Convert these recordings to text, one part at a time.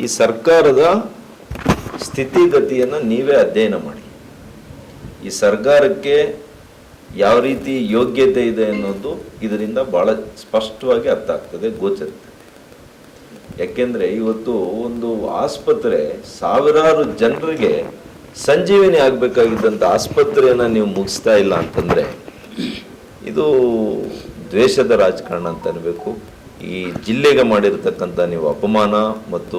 ಈ ಸರ್ಕಾರದ ಸ್ಥಿತಿಗತಿಯನ್ನು ನೀವೇ ಅಧ್ಯಯನ ಮಾಡಿ. ಈ ಸರ್ಕಾರಕ್ಕೆ ಯಾವ ರೀತಿ ಯೋಗ್ಯತೆ ಇದೆ ಅನ್ನೋದು ಇದರಿಂದ ಬಹಳ ಸ್ಪಷ್ಟವಾಗಿ ಅರ್ಥ ಆಗ್ತದೆ ಗೋಚರಿಸ್ತದೆ ಯಾಕೆಂದ್ರೆ ಇವತ್ತು ಒಂದು ಆಸ್ಪತ್ರೆ ಸಾವಿರಾರು ಜನರಿಗೆ ಸಂಜೀವಿನಿ ಆಗಬೇಕಾಗಿದ್ದಂಥ ಆಸ್ಪತ್ರೆಯನ್ನು ನೀವು ಮುಗಿಸ್ತಾ ಇಲ್ಲ ಅಂತಂದ್ರೆ ಇದು ದ್ವೇಷದ ರಾಜಕಾರಣ ಅಂತ ಅನ್ಬೇಕು. ಈ ಜಿಲ್ಲೆಗೆ ಮಾಡಿರ್ತಕ್ಕಂಥ ನೀವು ಅಪಮಾನ ಮತ್ತು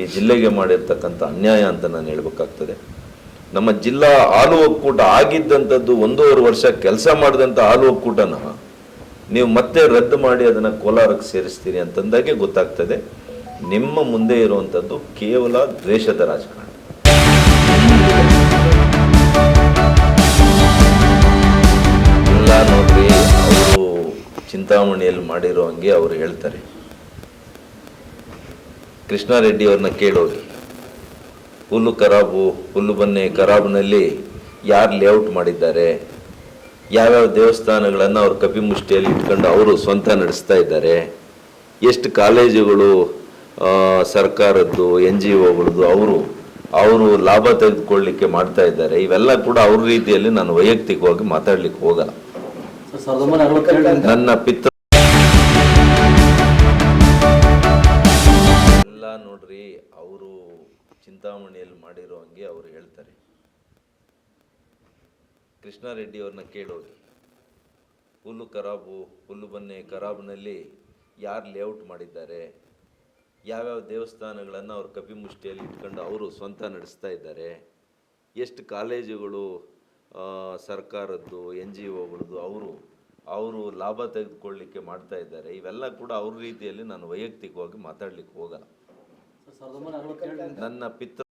ಈ ಜಿಲ್ಲೆಗೆ ಮಾಡಿರ್ತಕ್ಕಂಥ ಅನ್ಯಾಯ ಅಂತ ನಾನು ಹೇಳ್ಬೇಕಾಗ್ತದೆ. ನಮ್ಮ ಜಿಲ್ಲಾ ಹಾಲು ಒಕ್ಕೂಟ ಆಗಿದ್ದಂಥದ್ದು ಒಂದೂವರೆ ವರ್ಷ ಕೆಲಸ ಮಾಡಿದಂಥ ಹಾಲು ಒಕ್ಕೂಟನ ನೀವು ಮತ್ತೆ ರದ್ದು ಮಾಡಿ ಅದನ್ನು ಕೋಲಾರಕ್ಕೆ ಸೇರಿಸ್ತೀರಿ ಅಂತಂದಾಗೆ ಗೊತ್ತಾಗ್ತದೆ. ನಿಮ್ಮ ಮುಂದೆ ಇರುವಂಥದ್ದು ಕೇವಲ ದ್ವೇಷದ ರಾಜಕಾರಣ. ನೋಡ್ರಿ ಚಿಂತಾಮಣಿಯಲ್ಲಿ ಮಾಡಿರೋ ಹಂಗೆ ಅವರು ಹೇಳ್ತಾರೆ. ಕೃಷ್ಣಾರೆಡ್ಡಿ ಅವ್ರನ್ನ ಕೇಳೋಗಿ ಹುಲ್ಲು ಖರಾಬು ಹುಲ್ಲು ಬನ್ನೆ ಖರಾಬ್ನಲ್ಲಿ ಯಾರು ಲೇಔಟ್ ಮಾಡಿದ್ದಾರೆ? ಯಾವ್ಯಾವ ದೇವಸ್ಥಾನಗಳನ್ನು ಅವ್ರ ಕಪಿಮುಷ್ಟಿಯಲ್ಲಿ ಇಟ್ಕೊಂಡು ಅವರು ಸ್ವಂತ ನಡೆಸ್ತಾ ಇದ್ದಾರೆ? ಎಷ್ಟು ಕಾಲೇಜುಗಳು ಸರ್ಕಾರದ್ದು, ಎನ್ ಜಿ ಒಗಳದ್ದು ಅವರು ಅವರು ಲಾಭ ತೆಗೆದುಕೊಳ್ಳಿಕ್ಕೆ ಮಾಡ್ತಾ ಇದ್ದಾರೆ. ಇವೆಲ್ಲ ಕೂಡ ಅವ್ರ ರೀತಿಯಲ್ಲಿ ನಾನು ವೈಯಕ್ತಿಕವಾಗಿ ಮಾತಾಡ್ಲಿಕ್ಕೆ ಹೋಗಲ್ಲ. ನನ್ನ ಪಿತ್ರ ಎಲ್ಲ ನೋಡ್ರಿ, ಅವರು ಚಿಂತಾಮಣಿಯಲ್ಲಿ ಮಾಡಿರೋ ಹಂಗೆ ಅವ್ರು ಹೇಳ್ತಾರೆ. ಕೃಷ್ಣಾರೆಡ್ಡಿ ಅವ್ರನ್ನ ಕೇಳೋದು. ಹುಲ್ಲು ಖರಾಬು ಹುಲ್ಲು ಬನ್ನೆ ಖರಾಬ್ನಲ್ಲಿ ಯಾರು ಲೇಔಟ್ ಮಾಡಿದ್ದಾರೆ? ಯಾವ್ಯಾವ ದೇವಸ್ಥಾನಗಳನ್ನು ಅವ್ರ ಕಪಿಮುಷ್ಟಿಯಲ್ಲಿ ಇಟ್ಕೊಂಡು ಅವರು ಸ್ವಂತ ನಡೆಸ್ತಾ ಇದ್ದಾರೆ? ಎಷ್ಟು ಕಾಲೇಜುಗಳು ಸರ್ಕಾರದ್ದು ಎನ್ ಜಿ ಒಗಳದ್ದು ಅವರು ಅವರು ಲಾಭ ತೆಗೆದುಕೊಳ್ಳಿಕ್ಕೆ ಮಾಡ್ತಾ ಇದ್ದಾರೆ. ಇವೆಲ್ಲ ಕೂಡ ಅವ್ರ ರೀತಿಯಲ್ಲಿ ನಾನು ವೈಯಕ್ತಿಕವಾಗಿ ಮಾತಾಡ್ಲಿಕ್ಕೆ ಹೋಗಲ್ಲ. ನನ್ನ ಪಿತ್ರ